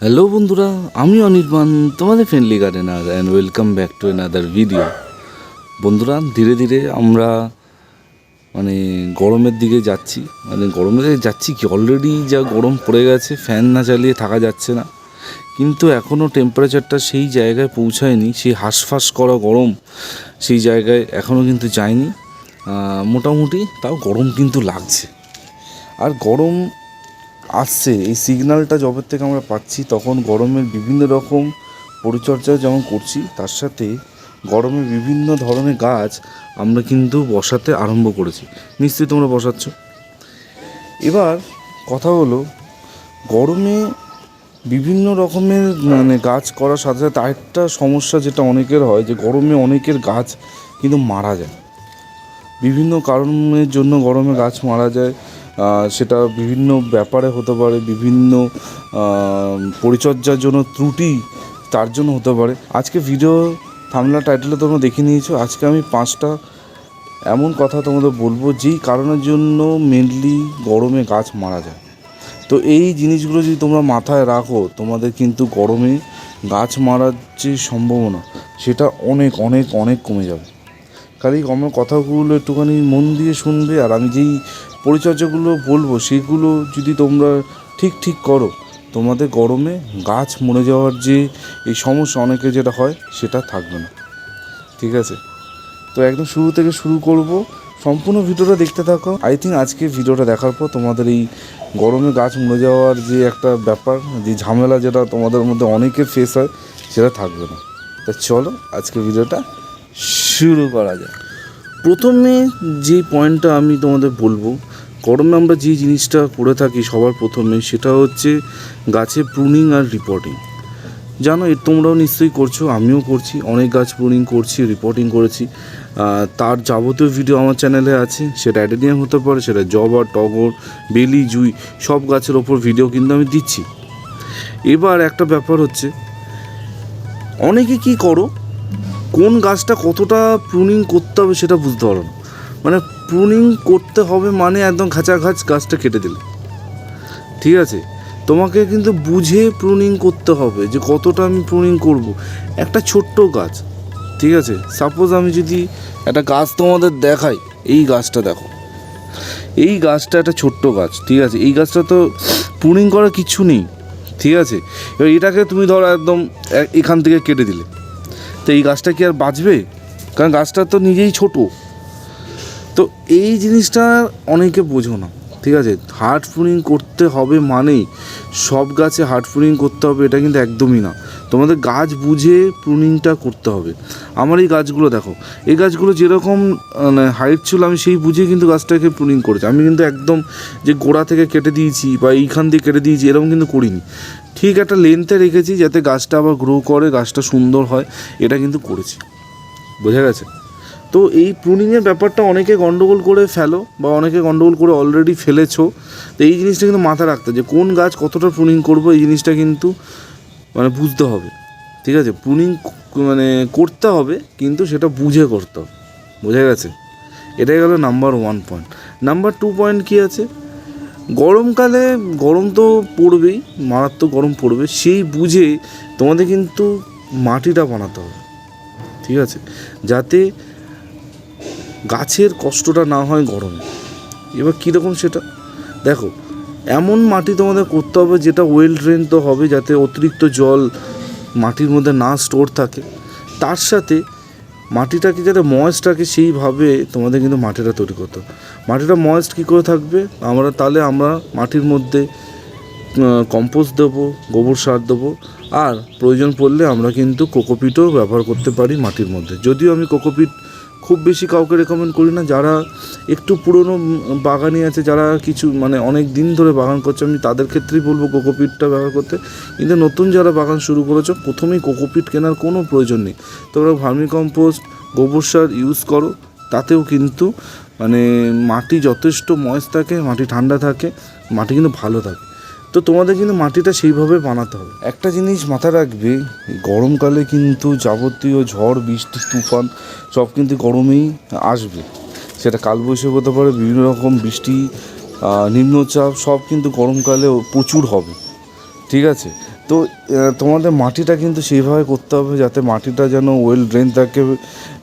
Hello বন্ধুরা, আমি অনির্বাণ, তোমাদের friendly gardener and welcome back to another video বন্ধুরা, ধীরে ধীরে আমরা মানে গরমের দিকে যাচ্ছি। মানে গরমের দিকে যাচ্ছি কি অলরেডি যা গরম পড়ে গেছে ফ্যান না চালিয়ে থাকা যাচ্ছে না। কিন্তু এখনও টেম্পারেচারটা সেই জায়গায় পৌঁছায়নি, সেই হাঁসফাঁস করা গরম সেই জায়গায় এখনও কিন্তু যায়নি। মোটামুটি তাও গরম কিন্তু লাগছে। আর গরম আসছে, এই সিগন্যালটা জবের থেকে আমরা পাচ্ছি, তখন গরমের বিভিন্ন রকম পরিচর্যা যেমন করছি, তার সাথে গরমে বিভিন্ন ধরনের গাছ আমরা কিন্তু বসাতে আরম্ভ করেছি। নিশ্চয়ই তোমরা বসাচ্ছ। এবার কথা হলো, গরমে বিভিন্ন রকমের মানে গাছ করার সাথে সাথে আরেকটা সমস্যা যেটা অনেকের হয়, যে গরমে অনেকের গাছ কিন্তু মারা যায়। বিভিন্ন কারণের জন্য গরমে গাছ মারা যায় সেটা বিভিন্ন ব্যাপারে হতে পারে, বিভিন্ন পরিচর্যার জন্য ত্রুটি তার জন্য হতে পারে। আজকে ভিডিও থামলা টাইটেলে তোমরা দেখে নিয়েছো। আজকে আমি পাঁচটা এমন কথা তোমাদের বলব, যেই কারণের জন্য মেনলি গরমে গাছ মারা যায়। তো এই জিনিসগুলো যদি তোমরা মাথায় রাখো, তোমাদের কিন্তু গরমে গাছ মারার যে সম্ভাবনা, সেটা অনেক অনেক অনেক কমে যাবে। খালি আমার কথাগুলো একটুখানি মন দিয়ে শুনবে, আর আমি যেই পরিচর্যাগুলো বলব, সেগুলো যদি তোমরা ঠিক ঠিক করো, তোমাদের গরমে গাছ মরে যাওয়ার যে এই সমস্যা অনেকের যেটা হয়, সেটা থাকবে না। ঠিক আছে? তো একদম শুরু থেকে শুরু করব। সম্পূর্ণ ভিডিওটা দেখতে থাকো। আই থিঙ্ক আজকে ভিডিওটা দেখার পর তোমাদের এই গরমে গাছ মরে যাওয়ার যে একটা ব্যাপার, যে ঝামেলা যেটা তোমাদের মধ্যে অনেকের ফেস হয়, সেটা থাকবে না। তা চলো, আজকে ভিডিওটা শুরু করা যাক। প্রথমে যে পয়েন্টটা আমি তোমাদের বলব গরমে আমরা যে জিনিসটা করে থাকি সবার প্রথমে, সেটা হচ্ছে গাছে প্রুনিং আর রিপোর্টিং জানো তোমরাও নিশ্চয়ই করছ, আমিও করছি, অনেক গাছ প্রুনিং করছি রিপোর্টিং করেছি। তার যাবতীয় ভিডিও আমার চ্যানেলে আছে, সেটা অ্যাডেনিয়াম হতে পারে, সেটা জবা, টগর, বেলি, জুই, সব গাছের ওপর ভিডিও কিন্তু আমি দিচ্ছি। এবার একটা ব্যাপার হচ্ছে, অনেকে কি করো, কোন গাছটা কতটা প্রুনিং করতে হবে সেটা বুঝতে পারো না। মানে প্রুনিং করতে হবে মানে একদম খাঁচা খাঁচ গাছটা কেটে দিলে। ঠিক আছে? তোমাকে কিন্তু বুঝে প্রুনিং করতে হবে যে কতটা আমি প্রুনিং করব। একটা ছোট্ট গাছ, ঠিক আছে? সাপোজ আমি যদি একটা গাছ তোমাদের দেখাই, এই গাছটা দেখো। এই গাছটা একটা ছোট্ট গাছ, ঠিক আছে? এই গাছটা তো প্রুনিং করার কিছু নেই, ঠিক আছে? এবার এটাকে তুমি ধরো একদম এখান থেকে কেটে দিলে। তো এই গাছটা কি আর বাঁচবে? কারণ গাছটা তো নিজেই ছোট। তো এই জিনিসটা অনেকে বোঝো না, ঠিক আছে? হার্ড প্রুনিং করতে হবে মানেই সব গাছে হার্ড প্রুনিং করতে হবে, এটা কিন্তু একদমই না। তোমাদের গাছ বুঝে প্রুনিংটা করতে হবে। আমার এই গাছগুলো দেখো, এই গাছগুলো যেরকম মানে হাইট ছিল, আমি সেই বুঝে কিন্তু গাছটাকে প্রুনিং করেছি। আমি কিন্তু একদম যে গোড়া থেকে কেটে দিয়েছি বা এইখান দিয়ে কেটে দিয়েছি, এরকম কিন্তু করিনি। ঠিক একটা লেন্থে রেখেছি যাতে গাছটা আবার গ্রো করে, গাছটা সুন্দর হয়, এটা কিন্তু করেছি। বোঝা গেছে? তো এই প্রুনিংয়ের ব্যাপারটা অনেকে গন্ডগোল করে ফেলো বা অনেকে গন্ডগোল করে অলরেডি ফেলেছো। তো এই জিনিসটা কিন্তু মাথায় রাখতে যে কোন গাছ কতটা প্রুনিং করব, এই জিনিসটা কিন্তু মানে বুঝতে হবে। ঠিক আছে? প্রুনিং মানে করতে হবে, কিন্তু সেটা বুঝে করতে হবে। বোঝা গেছে? এটাই গেল number one point number two point কী আছে? গরমকালে গরম তো পড়বেই, মারাত্মক গরম পড়বে, সেই বুঝে তোমাদের কিন্তু মাটিটা বানাতে হবে। ঠিক আছে? যাতে গাছের কষ্টটা না হয় গরমে। এবার কীরকম সেটা? দেখো, এমন মাটি তোমাদের করতে হবে যেটা ওয়েল ড্রেন তো হবে, যাতে অতিরিক্ত জল মাটির মধ্যে না স্টোর থাকে। তার সাথে মাটিটাকে যাতে ময়েস্ট থাকে সেইভাবে তোমাদের কিন্তু মাটিটা তৈরি করতে মাটিটা ময়েস্ট কী করে থাকবে? আমরা তাহলে আমরা মাটির মধ্যে কম্পোস্ট দেবো, গোবর সার দেবো, আর প্রয়োজন পড়লে আমরা কিন্তু কোকোপিটও ব্যবহার করতে পারি মাটির মধ্যে। যদিও আমি কোকোপিট খুব বেশি কাউকে রেকমেন্ড করি না। যারা একটু পুরনো বাগানি আছে, যারা কিছু মানে অনেক দিন ধরে বাগান করছে, আমি তাদের ক্ষেত্রেই বলব কোকোপিটটা ব্যবহার করতে। কিন্তু নতুন যারা বাগান শুরু করেছ, প্রথমেই কোকোপিট কেনার কোনো প্রয়োজন নেই। তোমরা ভার্মি কম্পোস্ট গোবর সার ইউজ করো, তাতেও কিন্তু মানে মাটি যথেষ্ট ময়েস থাকে, মাটি ঠান্ডা থাকে, মাটি কিন্তু ভালো থাকে। তো তোমাদের কিন্তু মাটিটা সেইভাবে বানাতে হবে। একটা জিনিস মাথায় রাখবে গরমকালে কিন্তু যাবতীয় ঝড়, বৃষ্টি, তুফান, সব কিন্তু গরমেই আসবে। সেটা কালবৈশাখী হতে পারে, বিভিন্ন রকম বৃষ্টি নিম্নচাপ, সব কিন্তু গরমকালে প্রচুর হবে। ঠিক আছে? তো তোমাদের মাটিটা কিন্তু সেইভাবে করতে হবে যাতে মাটিটা যেন ওয়েল ড্রেন থাকে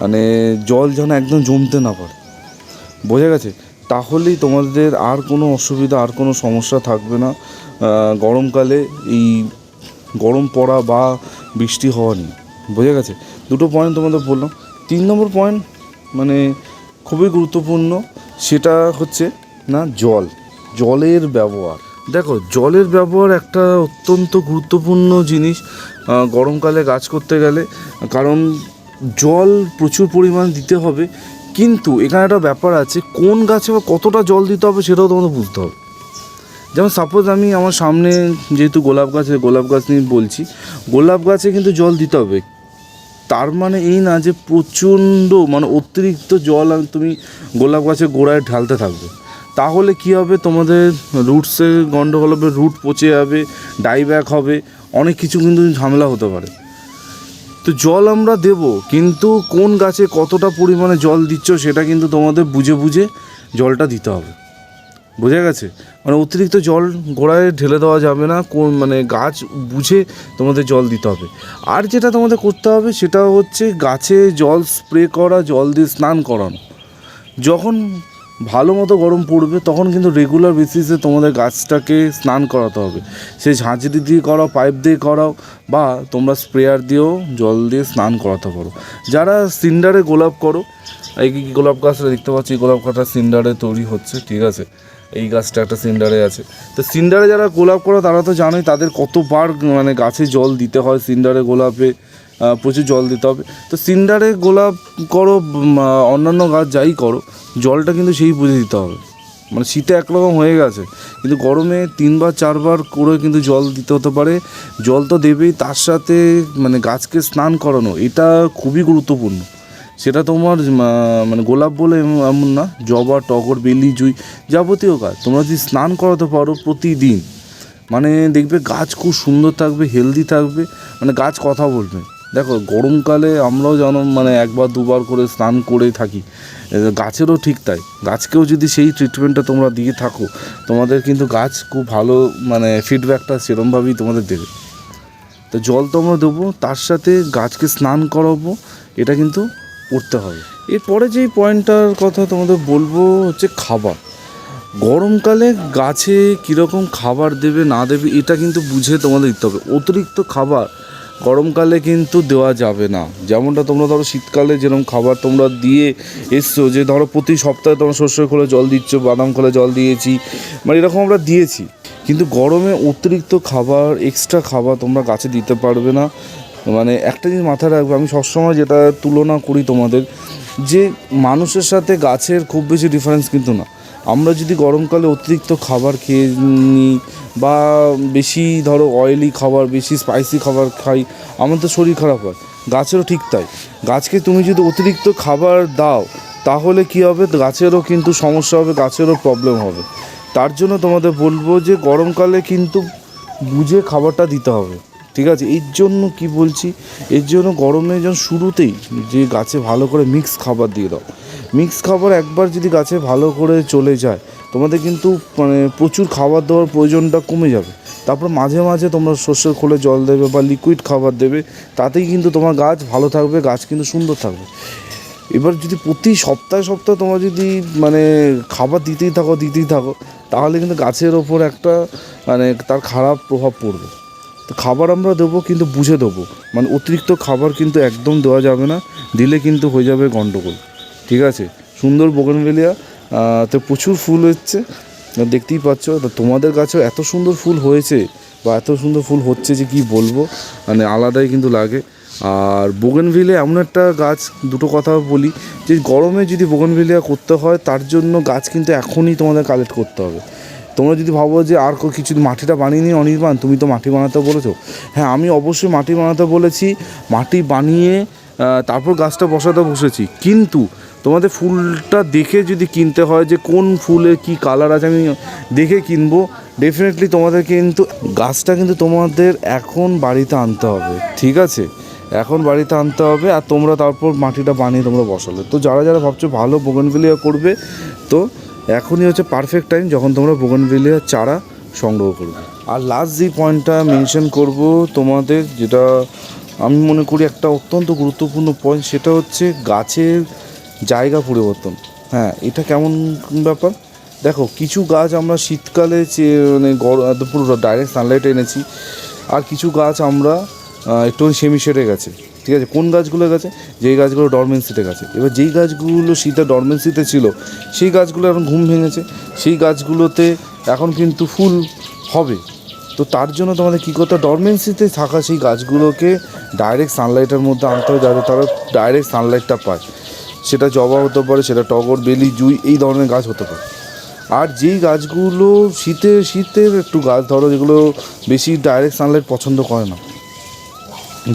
মানে জল যেন একদম জমতে না পারে। বোঝা গেছে? তাহলেই তোমাদের আর কোনো অসুবিধা, আর কোনো সমস্যা থাকবে না। গরমকালে এই গরম পড়া বা বৃষ্টি হওয়া নিয়ে, বোঝা গেছে? দুটো পয়েন্ট তোমাদের বললাম। তিন নম্বর পয়েন্ট মানে খুবই গুরুত্বপূর্ণ, সেটা হচ্ছে না জল, জলের ব্যবহার। দেখো, জলের ব্যবহার একটা অত্যন্ত গুরুত্বপূর্ণ জিনিস গরমকালে গাছ করতে গেলে। কারণ জল প্রচুর পরিমাণ দিতে হবে কিন্তু এখানে একটা ব্যাপার আছে, কোন গাছে বা কতটা জল দিতে হবে সেটাও তোমাদের বুঝতে হবে। যেমন সাপোজ আমি আমার সামনে যেহেতু গোলাপ গাছ গোলাপ গাছ নিয়ে বলছি, গোলাপ গাছে কিন্তু জল দিতে হবে। তার মানে এই না যে প্রচণ্ড মানে অতিরিক্ত জল তুমি গোলাপ গাছের গোড়ায় ঢালতে থাকবে। তাহলে কি হবে? তোমাদের রুটসে গন্ডগোল হবে রুট পচে যাবে ডাইব্যাক হবে, অনেক কিছু কিন্তু ঝামেলা হতে পারে। তো জল আমরা দেব, কিন্তু কোন গাছে কতটা পরিমাণে জল দিচ্ছ সেটা কিন্তু তোমাদের বুঝে বুঝে জলটা দিতে হবে। বোঝা গেছে? মানে অতিরিক্ত জল গোড়ায় ঢেলে দেওয়া যাবে না, কোন মানে গাছ বুঝে তোমাদের জল দিতে হবে। আর যেটা তোমাদের করতে হবে সেটা হচ্ছে গাছে জল স্প্রে করা, জল দিয়ে স্নান করানো। যখন ভালো মতো গরম পড়বে, তখন কিন্তু রেগুলার বেসিসে তোমাদের গাছটাকে স্নান করাতে হবে। সে ঝাঁঝরি দিয়ে করাও পাইপ দিয়ে করাও, বা তোমরা স্প্রেয়ার দিয়েও জল দিয়ে স্নান করাতে পারো। যারা সিন্ডারে গোলাপ করো, এই কি গোলাপ গাছটা দেখতে পাচ্ছি? গোলাপ গাছটা সিন্ডারে তৈরি হচ্ছে, ঠিক আছে? এই গাছটা একটা সিন্ডারে আছে। তো সিন্ডারে যারা গোলাপ করো, তারা তো জানোই তাদের কতবার মানে গাছে জল দিতে হয় সিন্ডারে গোলাপে। প্রচুর জল দিতে হবে। তো সিন্ডারে গোলাপ করো অন্যান্য গাছ যাই করো, জলটা কিন্তু সেই বুঝে দিতে হবে। মানে শীতে একরকম হয়ে গেছে। কিন্তু গরমে তিনবার, চারবার করে কিন্তু জল দিতে হতে পারে। জল তো দেবেই, তার সাথে মানে গাছকে স্নান করানো, এটা খুবই গুরুত্বপূর্ণ। সেটা তোমার মানে গোলাপ বলে এম- এমন না, জবা, টগর, বেলি, জুই যাবতীয় গাছ। তোমরা যদি স্নান করাতে পারো প্রতিদিন মানে দেখবে গাছ খুব সুন্দর থাকবে হেলদি থাকবে। মানে গাছ কথা বলবে। দেখো, গরমকালে আমরাও যেন মানে একবার দুবার করে স্নান করে থাকি। গাছেরও ঠিক তাই। গাছকেও যদি সেই ট্রিটমেন্টটা তোমরা দিয়ে থাকো, তোমাদের কিন্তু গাছ খুব ভালো মানে ফিডব্যাকটা সেরমভাবেই তোমাদের দেবে। তো জল তো আমরা দেবো, তার সাথে গাছকে স্নান করাবো, এটা কিন্তু করতে হবে। এরপরে যেই পয়েন্টটার কথা তোমাদের বলব হচ্ছে খাবার। গরমকালে গাছে কীরকম খাবার দেবে না দেবে, এটা কিন্তু বুঝে তোমাদের দিতে হবে। অতিরিক্ত খাবার গরমকালে কিন্তু দেওয়া যাবে না। যেমনটা তোমরা ধরো শীতকালে যেরকম খাবার তোমরা দিয়ে এসছো, যে ধরো প্রতি সপ্তাহে তোমরা শস্য খোলে জল দিচ্ছ, বাদাম খোলে জল দিয়েছি মানে এরকম আমরা দিয়েছি। কিন্তু গরমে অতিরিক্ত খাবার এক্সট্রা খাবার তোমরা গাছে দিতে পারবে না। মানে একটা জিনিস মাথায় রাখবে, আমি সবসময় যেটা তুলনা করি তোমাদের, যে মানুষের সাথে গাছের খুব বেশি ডিফারেন্স কিন্তু না। আমরা যদি গরমকালে অতিরিক্ত খাবার খেয়ে নিই বা বেশি ধরো অয়েলি খাবার, বেশি স্পাইসি খাবার খাই, আমাদের শরীর খারাপ হয়। গাছেরও ঠিক তাই। গাছকে তুমি যদি অতিরিক্ত খাবার দাও, তাহলে কী হবে? গাছেরও কিন্তু সমস্যা হবে, গাছেরও প্রবলেম হবে। তার জন্য তোমাদের বলব যে গরমকালে কিন্তু বুঝে খাবারটা দিতে হবে। ঠিক আছে? এর জন্য কি বলছি? এর জন্য গরমে যখন শুরুতেই যে গাছে ভালো করে মিক্স খাবার দিয়ে দাও। মিক্স খাবার একবার যদি গাছে ভালো করে চলে যায়, তোমাদের কিন্তু মানে প্রচুর খাবার দেওয়ার প্রয়োজনটা কমে যাবে। তারপর মাঝে মাঝে তোমরা শস্যের খোলে জল দেবে বা লিকুইড খাবার দেবে, তাতেই কিন্তু তোমার গাছ ভালো থাকবে, গাছ কিন্তু সুন্দর থাকবে। এবার যদি প্রতি সপ্তাহে সপ্তাহে তোমরা যদি মানে খাবার দিতেই থাকো দিতেই থাকো, তাহলে কিন্তু গাছের ওপর একটা মানে তার খারাপ প্রভাব পড়বে। তো খাবার আমরা দেবো কিন্তু বুঝে দেবো। মানে অতিরিক্ত খাবার কিন্তু একদম দেওয়া যাবে না, দিলে কিন্তু হয়ে যাবে গন্ডগোল। ঠিক আছে? সুন্দর বোগনভেলিয়া তো প্রচুর ফুল হচ্ছে। দেখতেই পাচ্ছ তোমাদের গাছেও এত সুন্দর ফুল হয়েছে, বা এত সুন্দর ফুল হচ্ছে যে কি বলব? মানে আলাদাই কিন্তু লাগে। আর বোগেনভিলিয়া এমন একটা গাছ, দুটো কথা বলি, যে গরমে যদি বোগেনভিলিয়া করতে হয়, তার জন্য গাছ কিন্তু এখনই তোমাদের কালেক্ট করতে হবে। তোমরা যদি ভাবো যে আর কিছু মাটিটা বানিয়ে নিয়ে অনির্বাণ, তুমি তো মাটি বানাতে বলেছ। হ্যাঁ আমি অবশ্যই মাটি বানাতে বলেছি। মাটি বানিয়ে তারপর গাছটা বসাতে বসেছি। কিন্তু তোমাদের ফুলটা দেখে যদি কিনতে হয় যে কোন ফুলে কি কালার আছে, আমি দেখে কিনবো। ডেফিনেটলি তোমাদের কিন্তু, গাছটা কিন্তু তোমাদের এখন বাড়িতে আনতে হবে, ঠিক আছে? এখন বাড়িতে আনতে হবে আর তোমরা তারপর মাটিটা বানিয়ে তোমরা বসালে। তো যারা যারা ভাবছ ভালো বোগনভিলিয়া করবে, তো এখনই হচ্ছে পারফেক্ট টাইম যখন তোমরা বোগনভিলিয়ার চারা সংগ্রহ করবে। আর লাস্ট যে পয়েন্টটা মেনশন করব তোমাদের, যেটা আমি মনে করি একটা অত্যন্ত গুরুত্বপূর্ণ পয়েন্ট সেটা হচ্ছে গাছের জায়গা পরিবর্তন। হ্যাঁ এটা কেমন ব্যাপার? দেখো, কিছু গাছ আমরা শীতকালে মানে গরম একদম পুরো ডাইরেক্ট সানলাইট এনেছি, আর কিছু গাছ আমরা একটু সেমি শেডে গেছে। ঠিক আছে? কোন গাছগুলো গেছে? যেই গাছগুলো ডরমেন্সিতে গেছে। এবার যেই গাছগুলো শীতে ডরমেন্সিতে ছিল, সেই গাছগুলো এখন ঘুম ভেঙেছে। সেই গাছগুলোতে এখন কিন্তু ফুল হবে। তো তার জন্য তোমাদের কী করতে ডরমেন্সিতে থাকা সেই গাছগুলোকে ডাইরেক্ট সানলাইটের মধ্যে আনতে হবে, যাতে তারা ডাইরেক্ট সানলাইটটা পায়। সেটা জবা হতে পারে, সেটা টগর, বেলি, জুই, এই ধরনের গাছ হতে পারে। আর যেই গাছগুলো শীতে, শীতের একটু গাছ, ধরো যেগুলো বেশি ডাইরেক্ট সানলাইট পছন্দ করে না,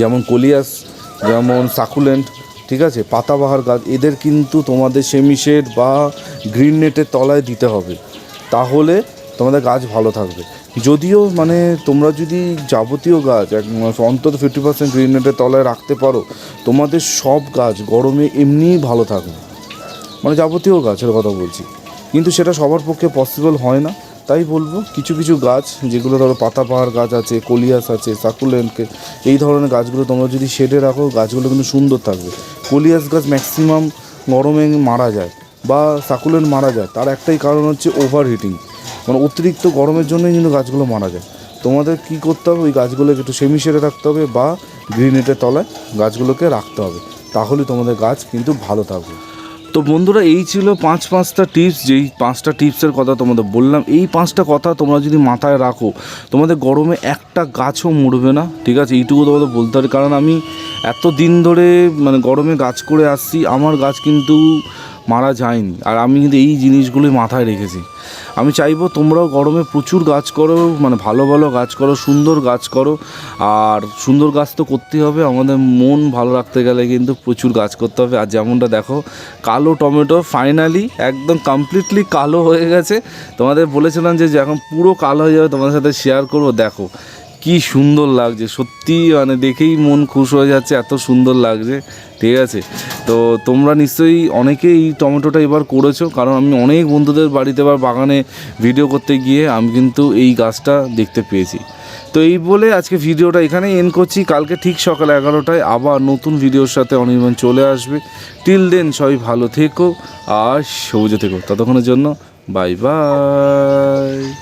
যেমন কলিয়াস, যেমন সাকুলেন্ট, ঠিক আছে, পাতাবাহার গাছ, এদের কিন্তু তোমাদের সেমিশেড বা গ্রিন নেটের তলায় দিতে হবে। তাহলে তোমাদের গাছ ভালো থাকবে। যদিও মানে তোমরা যদি যাবতীয় গাছ, এক অন্তত ফিফটি পার্সেন্ট গ্রিন নেটের তলায় রাখতে পারো, তোমাদের সব গাছ গরমে এমনিই ভালো থাকবে। মানে যাবতীয় গাছের কথা বলছি। কিন্তু সেটা সবার পক্ষে পসিবল হয় না। তাই বলব, কিছু কিছু গাছ, যেগুলো ধরো পাতাবাহার গাছ আছে, কলিয়াস আছে সাকুলেন্টকে এই ধরনের গাছগুলো তোমরা যদি শেডে রাখো, গাছগুলো কিন্তু সুন্দর থাকবে। কলিয়াস গাছ ম্যাক্সিমাম গরমে মারা যায় বা সাকুলেন্ট মারা যায়, তার একটাই কারণ হচ্ছে ওভার হিটিং মানে অতিরিক্ত গরমের জন্যই কিন্তু গাছগুলো মারা যায়। তোমাদের কি করতে হবে? ওই গাছগুলোকে একটু সেমি সেরে রাখতে হবে বা গ্রিনেটের তলায় গাছগুলোকে রাখতে হবে। তাহলে তোমাদের গাছ কিন্তু ভালো থাকবে। তো বন্ধুরা, এই ছিল পাঁচ পাঁচটা টিপস যেই পাঁচটা টিপসের কথা তোমাদের বললাম। এই পাঁচটা কথা তোমরা যদি মাথায় রাখো, তোমাদের গরমে একটা গাছও মরবে না, ঠিক আছে? এইটুকু তোমাদের বলতে হবে। কারণ আমি এত দিন ধরে মানে গরমে গাছ করে আসছি, আমার গাছ কিন্তু মারা যায়নি। আর আমি কিন্তু এই জিনিসগুলোই মাথায় রেখেছি। আমি চাইব তোমরাও গরমে প্রচুর গাছ করো মানে ভালো ভালো গাছ করো, সুন্দর গাছ করো। আর সুন্দর গাছ তো করতেই হবে, আমাদের মন ভালো রাখতে গেলে কিন্তু প্রচুর গাছ করতে হবে। আর যেমনটা দেখো, কালো টমেটো ফাইনালি একদম কমপ্লিটলি কালো হয়ে গেছে। তোমাদের বলেছিলাম যে যখন পুরো কালো হয়ে যাবে, তোমাদের সাথে শেয়ার করব। দেখো কি সুন্দর লাগছে, সত্যি মানে দেখেই মন খুশ হয়ে যাচ্ছে, এত সুন্দর লাগছে, ঠিক আছে? তো তোমরা নিশ্চয়ই অনেকেই এই টমেটোটা এবার করেছ, কারণ আমি অনেক বন্ধুদের বাড়িতে বা বাগানে ভিডিও করতে গিয়ে আমি কিন্তু এই গাছটা দেখতে পেয়েছি। তো এই বলে আজকে ভিডিওটা এখানেই এন করছি, কালকে ঠিক সকাল এগারোটায় আবার নতুন ভিডিওর সাথে অনির্বাণ চলে আসবে। টিল দেন সবাই ভালো থেকো আর সবুজে থেকো, ততক্ষণের জন্য বাই বাই